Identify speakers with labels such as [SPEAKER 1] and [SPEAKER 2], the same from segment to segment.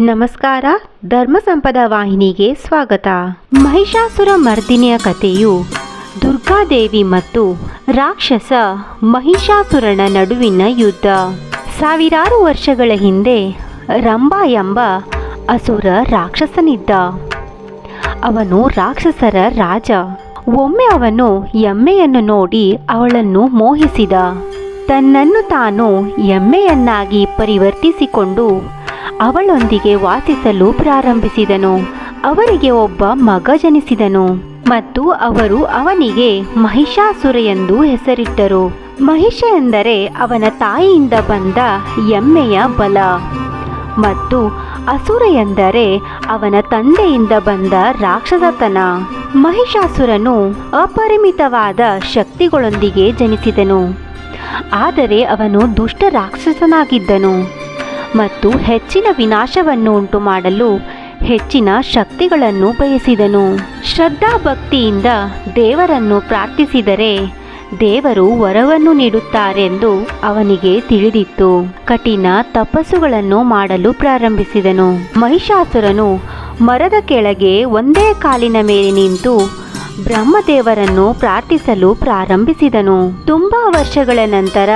[SPEAKER 1] ನಮಸ್ಕಾರ, ಧರ್ಮ ಸಂಪದ ವಾಹಿನಿಗೆ ಸ್ವಾಗತ. ಮಹಿಷಾಸುರ ಮರ್ದಿನಿಯ ಕಥೆಯು ದುರ್ಗಾದೇವಿ ಮತ್ತು ರಾಕ್ಷಸ ಮಹಿಷಾಸುರನ ನಡುವಿನ ಯುದ್ಧ. ಸಾವಿರಾರು ವರ್ಷಗಳ ಹಿಂದೆ ರಂಭ ಎಂಬ ಅಸುರ ರಾಕ್ಷಸನಿದ್ದ. ಅವನು ರಾಕ್ಷಸರ ರಾಜ. ಒಮ್ಮೆ ಅವನು ಎಮ್ಮೆಯನ್ನು ನೋಡಿ ಅವಳನ್ನು ಮೋಹಿಸಿದ. ತನ್ನನ್ನು ತಾನು ಎಮ್ಮೆಯನ್ನಾಗಿ ಪರಿವರ್ತಿಸಿಕೊಂಡು ಅವಳೊಂದಿಗೆ ವಾಸಿಸಲು ಪ್ರಾರಂಭಿಸಿದನು. ಅವರಿಗೆ ಒಬ್ಬ ಮಗ ಜನಿಸಿದನು. ಮತ್ತು ಅವರು ಅವನಿಗೆ ಮಹಿಷಾಸುರ ಎಂದು ಹೆಸರಿಟ್ಟರು. ಮಹಿಷ ಎಂದರೆ ಅವನ ತಾಯಿಯಿಂದ ಬಂದ ಎಮ್ಮೆಯ ಬಲ. ಮತ್ತು ಅಸುರ ಎಂದರೆ ಅವನ ತಂದೆಯಿಂದ ಬಂದ ರಾಕ್ಷಸತನ. ಮಹಿಷಾಸುರನು ಅಪರಿಮಿತವಾದ ಶಕ್ತಿಗಳೊಂದಿಗೆ ಜನಿಸಿದನು. ಆದರೆ ಅವನು ದುಷ್ಟ ರಾಕ್ಷಸನಾಗಿದ್ದನು. ಮತ್ತು ಹೆಚ್ಚಿನ ವಿನಾಶವನ್ನು ಉಂಟು ಮಾಡಲು ಹೆಚ್ಚಿನ ಶಕ್ತಿಗಳನ್ನು ಬಯಸಿದನು. ಶ್ರದ್ಧಾಭಕ್ತಿಯಿಂದ ದೇವರನ್ನು ಪ್ರಾರ್ಥಿಸಿದರೆ ದೇವರು ವರವನ್ನು ನೀಡುತ್ತಾರೆಂದು ಅವನಿಗೆ ತಿಳಿದಿತ್ತು. ಕಠಿಣ ತಪಸ್ಸುಗಳನ್ನು ಮಾಡಲು ಪ್ರಾರಂಭಿಸಿದನು. ಮಹಿಷಾಸುರನು ಮರದ ಕೆಳಗೆ ಒಂದೇ ಕಾಲಿನ ಮೇಲೆ ನಿಂತು ಬ್ರಹ್ಮದೇವರನ್ನು ಪ್ರಾರ್ಥಿಸಲು ಪ್ರಾರಂಭಿಸಿದನು. ತುಂಬಾ ವರ್ಷಗಳ ನಂತರ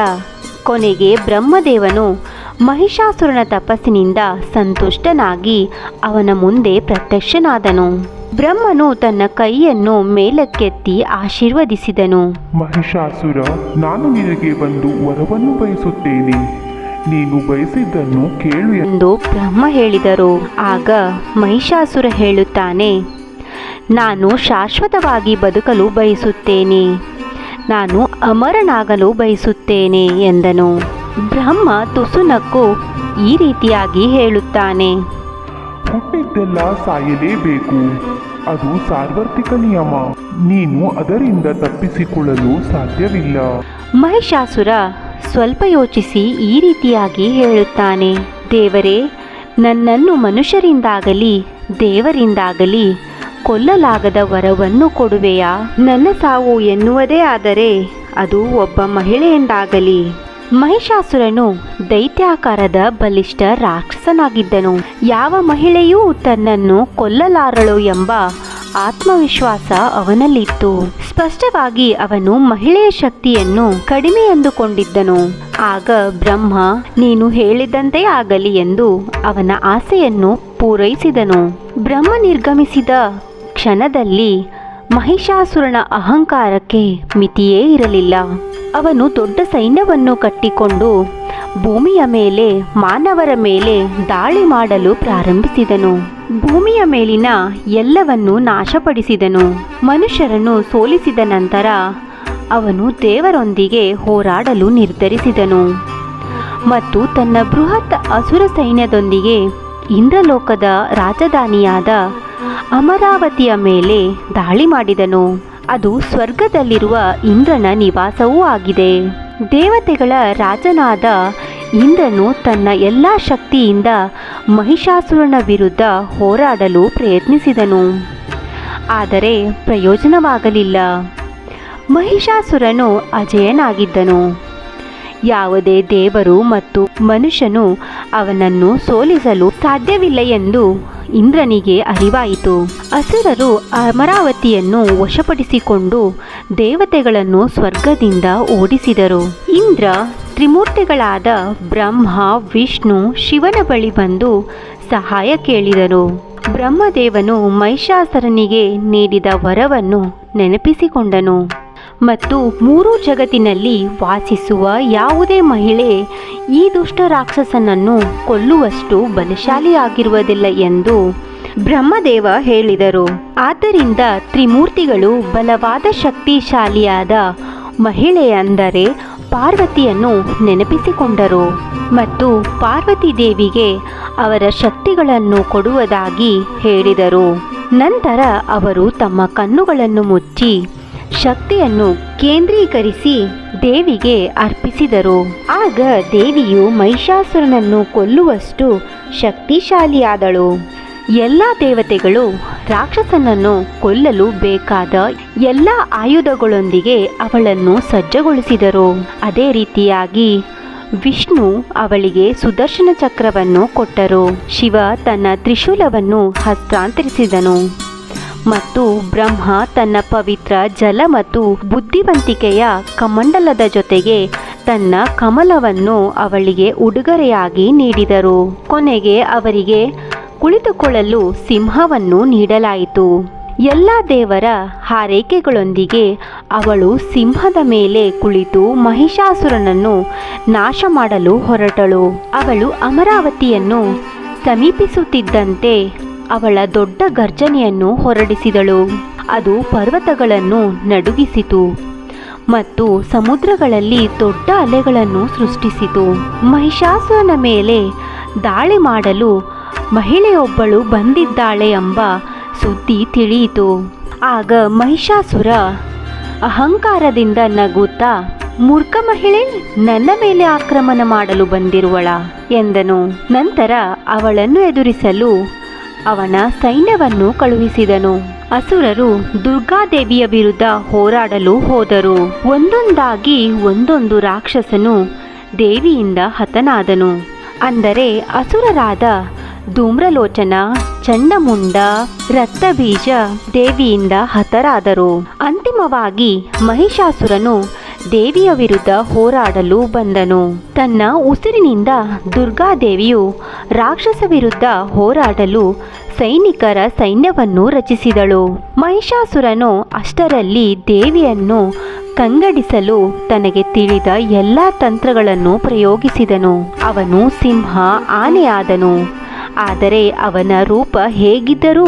[SPEAKER 1] ಕೊನೆಗೆ ಬ್ರಹ್ಮದೇವನು ಮಹಿಷಾಸುರನ ತಪಸ್ಸಿನಿಂದ ಸಂತುಷ್ಟನಾಗಿ ಅವನ ಮುಂದೆ ಪ್ರತ್ಯಕ್ಷನಾದನು. ಬ್ರಹ್ಮನು ತನ್ನ ಕೈಯನ್ನು ಮೇಲಕ್ಕೆತ್ತಿ ಆಶೀರ್ವದಿಸಿದನು.
[SPEAKER 2] ಮಹಿಷಾಸುರ ನಾನು ನಿನಗೆ ಬಂದು ವರವನ್ನು ಬಯಸುತ್ತೇನೆ. ನೀನು ಬಯಸಿದ್ದನ್ನು ಕೇಳು ಎಂದು
[SPEAKER 1] ಎಂದು ಬ್ರಹ್ಮ ಹೇಳಿದರು. ಆಗ ಮಹಿಷಾಸುರ ಹೇಳುತ್ತಾನೆ ನಾನು ಶಾಶ್ವತವಾಗಿ ಬದುಕಲು ಬಯಸುತ್ತೇನೆ. ನಾನು ಅಮರನಾಗಲು ಬಯಸುತ್ತೇನೆ ಎಂದನು. ಬ್ರಹ್ಮ ತುಸುನಕ್ಕು ಈ ರೀತಿಯಾಗಿ ಹೇಳುತ್ತಾನೆ.
[SPEAKER 2] ಹುಟ್ಟಿದ್ದೆಲ್ಲ ಸಾಯಲೇಬೇಕು. ಅದು ಸಾರ್ವತ್ರಿಕ ನಿಯಮ. ನೀನು ಅದರಿಂದ ತಪ್ಪಿಸಿಕೊಳ್ಳಲು ಸಾಧ್ಯವಿಲ್ಲ.
[SPEAKER 1] ಮಹಿಷಾಸುರ ಸ್ವಲ್ಪ ಯೋಚಿಸಿ ಈ ರೀತಿಯಾಗಿ ಹೇಳುತ್ತಾನೆ. ದೇವರೇ ನನ್ನನ್ನು ಮನುಷ್ಯರಿಂದಾಗಲಿ ದೇವರಿಂದಾಗಲಿ ಕೊಲ್ಲಲಾಗದ ವರವನ್ನು ಕೊಡುವೆಯಾ? ನನ್ನ ಸಾವು ಎನ್ನುವುದೇ ಆದರೆ ಅದು ಒಬ್ಬ ಮಹಿಳೆಯಿಂದಾಗಲಿ. ಮಹಿಷಾಸುರನು ದೈತ್ಯಾಕಾರದ ಬಲಿಷ್ಠ ರಾಕ್ಷಸನಾಗಿದ್ದನು. ಯಾವ ಮಹಿಳೆಯೂ ತನ್ನನ್ನು ಕೊಲ್ಲಲಾರಳು ಎಂಬ ಆತ್ಮವಿಶ್ವಾಸ ಅವನಲ್ಲಿತ್ತು. ಸ್ಪಷ್ಟವಾಗಿ ಅವನು ಮಹಿಳೆಯ ಶಕ್ತಿಯನ್ನು ಕಡಿಮೆ ಎಂದುಕೊಂಡಿದ್ದನು. ಆಗ ಬ್ರಹ್ಮ, ನೀನು ಹೇಳಿದಂತೆ ಆಗಲಿ ಎಂದು ಅವನ ಆಸೆಯನ್ನು ಪೂರೈಸಿದನು. ಬ್ರಹ್ಮ ನಿರ್ಗಮಿಸಿದ ಕ್ಷಣದಲ್ಲಿ ಮಹಿಷಾಸುರನ ಅಹಂಕಾರಕ್ಕೆ ಮಿತಿಯೇ ಇರಲಿಲ್ಲ. ಅವನು ದೊಡ್ಡ ಸೈನ್ಯವನ್ನು ಕಟ್ಟಿಕೊಂಡು ಭೂಮಿಯ ಮೇಲೆ, ಮಾನವರ ಮೇಲೆ ದಾಳಿ ಮಾಡಲು ಪ್ರಾರಂಭಿಸಿದನು. ಭೂಮಿಯ ಮೇಲಿನ ಎಲ್ಲವನ್ನು ನಾಶಪಡಿಸಿದನು. ಮನುಷ್ಯರನ್ನು ಸೋಲಿಸಿದ ನಂತರ ಅವನು ದೇವರೊಂದಿಗೆ ಹೋರಾಡಲು ನಿರ್ಧರಿಸಿದನು. ಮತ್ತು ತನ್ನ ಬೃಹತ್ ಅಸುರ ಸೈನ್ಯದೊಂದಿಗೆ ಇಂದ್ರಲೋಕದ ರಾಜಧಾನಿಯಾದ ಅಮರಾವತಿಯ ಮೇಲೆ ದಾಳಿ ಮಾಡಿದನು. ಅದು ಸ್ವರ್ಗದಲ್ಲಿರುವ ಇಂದ್ರನ ನಿವಾಸವೂ ಆಗಿದೆ. ದೇವತೆಗಳ ರಾಜನಾದ ಇಂದ್ರನು ತನ್ನ ಎಲ್ಲ ಶಕ್ತಿಯಿಂದ ಮಹಿಷಾಸುರನ ವಿರುದ್ಧ ಹೋರಾಡಲು ಪ್ರಯತ್ನಿಸಿದನು. ಆದರೆ ಪ್ರಯೋಜನವಾಗಲಿಲ್ಲ. ಮಹಿಷಾಸುರನು ಅಜಯನಾಗಿದ್ದನು. ಯಾವುದೇ ದೇವರು ಮತ್ತು ಮನುಷ್ಯನು ಅವನನ್ನು ಸೋಲಿಸಲು ಸಾಧ್ಯವಿಲ್ಲ ಎಂದು ಇಂದ್ರನಿಗೆ ಅರಿವಾಯಿತು. ಅಸುರರು ಅಮರಾವತಿಯನ್ನು ವಶಪಡಿಸಿಕೊಂಡು ದೇವತೆಗಳನ್ನು ಸ್ವರ್ಗದಿಂದ ಓಡಿಸಿದರು. ಇಂದ್ರ ತ್ರಿಮೂರ್ತಿಗಳಾದ ಬ್ರಹ್ಮ, ವಿಷ್ಣು, ಶಿವನ ಬಳಿ ಬಂದು ಸಹಾಯ ಕೇಳಿದರು. ಬ್ರಹ್ಮದೇವನು ಮಹಿಷಾಸುರನಿಗೆ ನೀಡಿದ ವರವನ್ನು ನೆನಪಿಸಿಕೊಂಡನು. ಮತ್ತು ಮೂರೂ ಜಗತ್ತಿನಲ್ಲಿ ವಾಸಿಸುವ ಯಾವುದೇ ಮಹಿಳೆ ಈ ದುಷ್ಟ ರಾಕ್ಷಸನನ್ನು ಕೊಲ್ಲುವಷ್ಟು ಬಲಶಾಲಿಯಾಗಿರುವುದಿಲ್ಲ ಎಂದು ಬ್ರಹ್ಮದೇವ ಹೇಳಿದರು. ಆದ್ದರಿಂದ ತ್ರಿಮೂರ್ತಿಗಳು ಬಲವಾದ ಶಕ್ತಿಶಾಲಿಯಾದ ಮಹಿಳೆ ಅಂದರೆ ಪಾರ್ವತಿಯನ್ನು ನೆನಪಿಸಿಕೊಂಡರು ಮತ್ತು ಪಾರ್ವತಿ ದೇವಿಗೆ ಅವರ ಶಕ್ತಿಗಳನ್ನು ಕೊಡುವುದಾಗಿ ಹೇಳಿದರು. ನಂತರ ಅವರು ತಮ್ಮ ಕಣ್ಣುಗಳನ್ನು ಮುಚ್ಚಿ ಶಕ್ತಿಯನ್ನು ಕೇಂದ್ರೀಕರಿಸಿ ದೇವಿಗೆ ಅರ್ಪಿಸಿದರು. ಆಗ ದೇವಿಯು ಮಹಿಷಾಸುರನನ್ನು ಕೊಲ್ಲುವಷ್ಟು ಶಕ್ತಿಶಾಲಿಯಾದಳು. ಎಲ್ಲ ದೇವತೆಗಳು ರಾಕ್ಷಸನನ್ನು ಕೊಲ್ಲಲು ಬೇಕಾದ ಎಲ್ಲ ಆಯುಧಗಳೊಂದಿಗೆ ಅವಳನ್ನು ಸಜ್ಜಗೊಳಿಸಿದರು. ಅದೇ ರೀತಿಯಾಗಿ ವಿಷ್ಣು ಅವಳಿಗೆ ಸುದರ್ಶನ ಚಕ್ರವನ್ನು ಕೊಟ್ಟರು. ಶಿವ ತನ್ನ ತ್ರಿಶೂಲವನ್ನು ಹಸ್ತಾಂತರಿಸಿದನು. ಮತ್ತು ಬ್ರಹ್ಮ ತನ್ನ ಪವಿತ್ರ ಜಲ ಮತ್ತು ಬುದ್ಧಿವಂತಿಕೆಯ ಕಮಂಡಲದ ಜೊತೆಗೆ ತನ್ನ ಕಮಲವನ್ನು ಅವಳಿಗೆ ಉಡುಗೊರೆಯಾಗಿ ನೀಡಿದರು. ಕೊನೆಗೆ ಅವರಿಗೆ ಕುಳಿತುಕೊಳ್ಳಲು ಸಿಂಹವನ್ನು ನೀಡಲಾಯಿತು. ಎಲ್ಲ ದೇವರ ಹಾರೈಕೆಗಳೊಂದಿಗೆ ಅವಳು ಸಿಂಹದ ಮೇಲೆ ಕುಳಿತು ಮಹಿಷಾಸುರನನ್ನು ನಾಶ ಮಾಡಲು ಹೊರಟಳು. ಅವಳು ಅಮರಾವತಿಯನ್ನು ಸಮೀಪಿಸುತ್ತಿದ್ದಂತೆ ಅವಳ ದೊಡ್ಡ ಗರ್ಜನೆಯನ್ನು ಹೊರಡಿಸಿದಳು. ಅದು ಪರ್ವತಗಳನ್ನು ನಡುಗಿಸಿತು ಮತ್ತು ಸಮುದ್ರಗಳಲ್ಲಿ ದೊಡ್ಡ ಅಲೆಗಳನ್ನು ಸೃಷ್ಟಿಸಿತು. ಮಹಿಷಾಸುರನ ಮೇಲೆ ದಾಳಿ ಮಾಡಲು ಮಹಿಳೆಯೊಬ್ಬಳು ಬಂದಿದ್ದಾಳೆ ಎಂಬ ಸುದ್ದಿ ತಿಳಿಯಿತು. ಆಗ ಮಹಿಷಾಸುರ ಅಹಂಕಾರದಿಂದ ನಗುತ್ತಾ, ಮೂರ್ಖ ಮಹಿಳೆ, ನನ್ನ ಮೇಲೆ ಆಕ್ರಮಣ ಮಾಡಲು ಬಂದಿರುವಳ ಎಂದನು. ನಂತರ ಅವಳನ್ನು ಎದುರಿಸಲು ಅವನ ಸೈನ್ಯವನ್ನು ಕಳುಹಿಸಿದನು. ಅಸುರರು ದುರ್ಗಾದೇವಿಯ ವಿರುದ್ಧ ಹೋರಾಡಲು ಹೋದರು. ಒಂದೊಂದಾಗಿ ಒಂದೊಂದು ರಾಕ್ಷಸನು ದೇವಿಯಿಂದ ಹತನಾದನು. ಅಂದರೆ ಅಸುರರಾದ ಧೂಮ್ರಲೋಚನ, ಚಂಡಮುಂಡ, ರಕ್ತಬೀಜ ದೇವಿಯಿಂದ ಹತರಾದರು. ಅಂತಿಮವಾಗಿ ಮಹಿಷಾಸುರನು ದೇವಿಯ ವಿರುದ್ಧ ಹೋರಾಡಲು ಬಂದನು. ತನ್ನ ಉಸಿರಿನಿಂದ ದುರ್ಗಾದೇವಿಯು ರಾಕ್ಷಸ ವಿರುದ್ಧ ಹೋರಾಡಲು ಸೈನಿಕರ ಸೈನ್ಯವನ್ನು ರಚಿಸಿದಳು. ಮಹಿಷಾಸುರನು ಅಷ್ಟರಲ್ಲಿ ದೇವಿಯನ್ನು ಕಂಗಡಿಸಲು ತನಗೆ ತಿಳಿದ ಎಲ್ಲ ತಂತ್ರಗಳನ್ನು ಪ್ರಯೋಗಿಸಿದನು. ಅವನು ಸಿಂಹ, ಆನೆಯಾದನು. ಆದರೆ ಅವನ ರೂಪ ಹೇಗಿದ್ದರೂ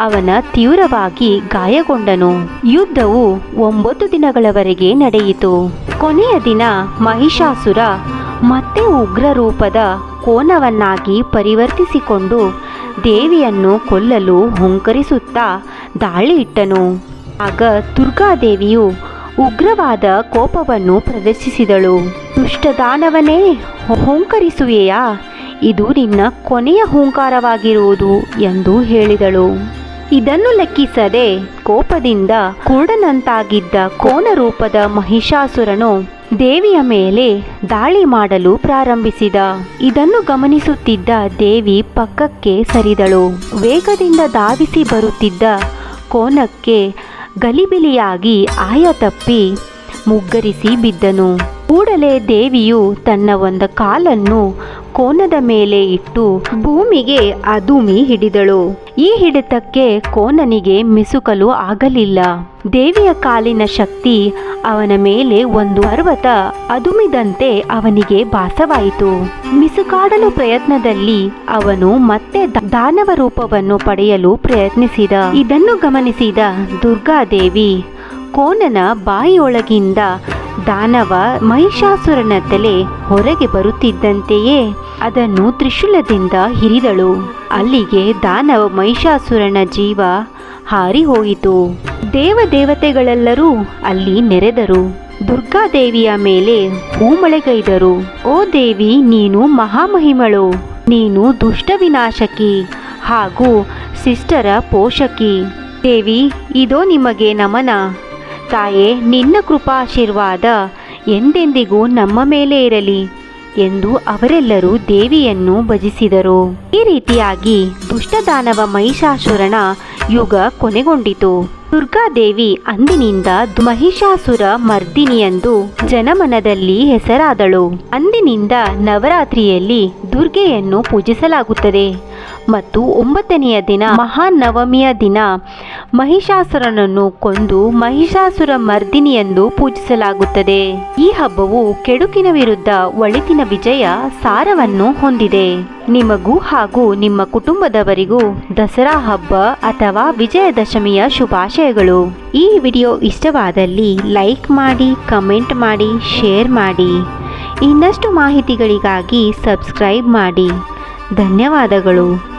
[SPEAKER 1] ಅವನ ತೀವ್ರವಾಗಿ ಗಾಯಗೊಂಡನು. ಯುದ್ಧವು ಒಂಬತ್ತು ದಿನಗಳವರೆಗೆ ನಡೆಯಿತು. ಕೊನೆಯ ದಿನ ಮಹಿಷಾಸುರ ಮತ್ತೆ ಉಗ್ರ ರೂಪದ ಕೋನವನ್ನಾಗಿ ಪರಿವರ್ತಿಸಿಕೊಂಡು ದೇವಿಯನ್ನು ಕೊಲ್ಲಲು ಹುಂಕರಿಸುತ್ತಾ ದಾಳಿ ಇಟ್ಟನು. ಆಗ ದುರ್ಗಾದೇವಿಯು ಉಗ್ರವಾದ ಕೋಪವನ್ನು ಪ್ರದರ್ಶಿಸಿದಳು. ದುಷ್ಟದಾನವನೇ, ಹುಂಕರಿಸುವೆಯಾ? ಇದು ನಿನ್ನ ಕೊನೆಯ ಹುಂಕಾರವಾಗಿರುವುದು ಎಂದು ಹೇಳಿದಳು. ಇದನ್ನು ಲೆಕ್ಕಿಸದೆ ಕೋಪದಿಂದ ಕುರುಡನಂತಾಗಿದ್ದ ಕೋನ ರೂಪದ ಮಹಿಷಾಸುರನು ದೇವಿಯ ಮೇಲೆ ದಾಳಿ ಮಾಡಲು ಪ್ರಾರಂಭಿಸಿದ. ಇದನ್ನು ಗಮನಿಸುತ್ತಿದ್ದ ದೇವಿ ಪಕ್ಕಕ್ಕೆ ಸರಿದಳು. ವೇಗದಿಂದ ಧಾವಿಸಿ ಬರುತ್ತಿದ್ದ ಕೋನಕ್ಕೆ ಗಲಿಬಿಲಿಯಾಗಿ ಆಯ ತಪ್ಪಿ ಮುಗ್ಗರಿಸಿ ಬಿದ್ದನು. ಕೂಡಲೇ ದೇವಿಯು ತನ್ನ ಒಂದು ಕಾಲನ್ನು ಕೋನದ ಮೇಲೆ ಇಟ್ಟು ಭೂಮಿಗೆ ಅದುಮಿ ಹಿಡಿದಳು. ಈ ಹಿಡಿತಕ್ಕೆ ಕೋನನಿಗೆ ಮಿಸುಕಲು ಆಗಲಿಲ್ಲ. ದೇವಿಯ ಕಾಲಿನ ಶಕ್ತಿ ಅವನ ಮೇಲೆ ಒಂದು ಪರ್ವತ ಅದುಮಿದಂತೆ ಅವನಿಗೆ ಭಾಸವಾಯಿತು. ಮಿಸುಕಾಡಲು ಪ್ರಯತ್ನದಲ್ಲಿ ಅವನು ಮತ್ತೆ ದಾನವ ರೂಪವನ್ನು ಪಡೆಯಲು ಪ್ರಯತ್ನಿಸಿದ. ಇದನ್ನು ಗಮನಿಸಿದ ದುರ್ಗಾದೇವಿ, ಕೋನನ ಬಾಯಿಯೊಳಗಿಂದ ದಾನವ ಮಹಿಷಾಸುರನ ತಲೆ ಹೊರಗೆ ಬರುತ್ತಿದ್ದಂತೆಯೇ ಅದನ್ನು ತ್ರಿಶೂಲದಿಂದ ಹಿರಿದಳು. ಅಲ್ಲಿಗೆ ದಾನವ ಮಹಿಷಾಸುರನ ಜೀವ ಹಾರಿ ಹೋಯಿತು ದೇವದೇವತೆಗಳೆಲ್ಲರೂ ಅಲ್ಲಿ ನೆರೆದರು. ದುರ್ಗಾದೇವಿಯ ಮೇಲೆ ಹೂಮಳೆಗೈದರು. ಓ ದೇವಿ, ನೀನು ಮಹಾಮಹಿಮಳು. ನೀನು ದುಷ್ಟ ವಿನಾಶಕಿ ಹಾಗೂ ಸಿಸ್ಟರ ಪೋಷಕಿ. ದೇವಿ, ಇದೋ ನಿಮಗೆ ನಮನ. ತಾಯೇ, ನಿನ್ನ ಕೃಪಾಶೀರ್ವಾದ ಎಂದೆಂದಿಗೂ ನಮ್ಮ ಮೇಲೆ ಇರಲಿ ಎಂದು ಅವರೆಲ್ಲರೂ ದೇವಿಯನ್ನು ಭಜಿಸಿದರು. ಈ ರೀತಿಯಾಗಿ ದುಷ್ಟದಾನವ ಮಹಿಷಾಸುರನ ಯುಗ ಕೊನೆಗೊಂಡಿತು. ದುರ್ಗಾದೇವಿ ಅಂದಿನಿಂದ ಮಹಿಷಾಸುರ ಮರ್ದಿನಿಯೆಂದು ಜನಮನದಲ್ಲಿ ಹೆಸರಾದಳು. ಅಂದಿನಿಂದ ನವರಾತ್ರಿಯಲ್ಲಿ ದುರ್ಗೆಯನ್ನು ಪೂಜಿಸಲಾಗುತ್ತದೆ. ಮತ್ತು ಒಂಬತ್ತನೆಯ ದಿನ ಮಹಾನವಮಿಯ ದಿನ ಮಹಿಷಾಸುರನನ್ನು ಕೊಂದು ಮಹಿಷಾಸುರ ಮರ್ದಿನಿ ಎಂದು ಪೂಜಿಸಲಾಗುತ್ತದೆ. ಈ ಹಬ್ಬವು ಕೆಡುಕಿನ ವಿರುದ್ಧ ಒಳಿತಿನ ವಿಜಯ ಸಾರವನ್ನು ಹೊಂದಿದೆ. ನಿಮಗೂ ಹಾಗೂ ನಿಮ್ಮ ಕುಟುಂಬದವರಿಗೂ ದಸರಾ ಹಬ್ಬ ಅಥವಾ ವಿಜಯದಶಮಿಯ ಶುಭಾಶಯಗಳು. ಈ ವಿಡಿಯೋ ಇಷ್ಟವಾದಲ್ಲಿ ಲೈಕ್ ಮಾಡಿ, ಕಮೆಂಟ್ ಮಾಡಿ, ಶೇರ್ ಮಾಡಿ. ಇನ್ನಷ್ಟು ಮಾಹಿತಿಗಳಿಗಾಗಿ ಸಬ್ಸ್ಕ್ರೈಬ್ ಮಾಡಿ. ಧನ್ಯವಾದಗಳು.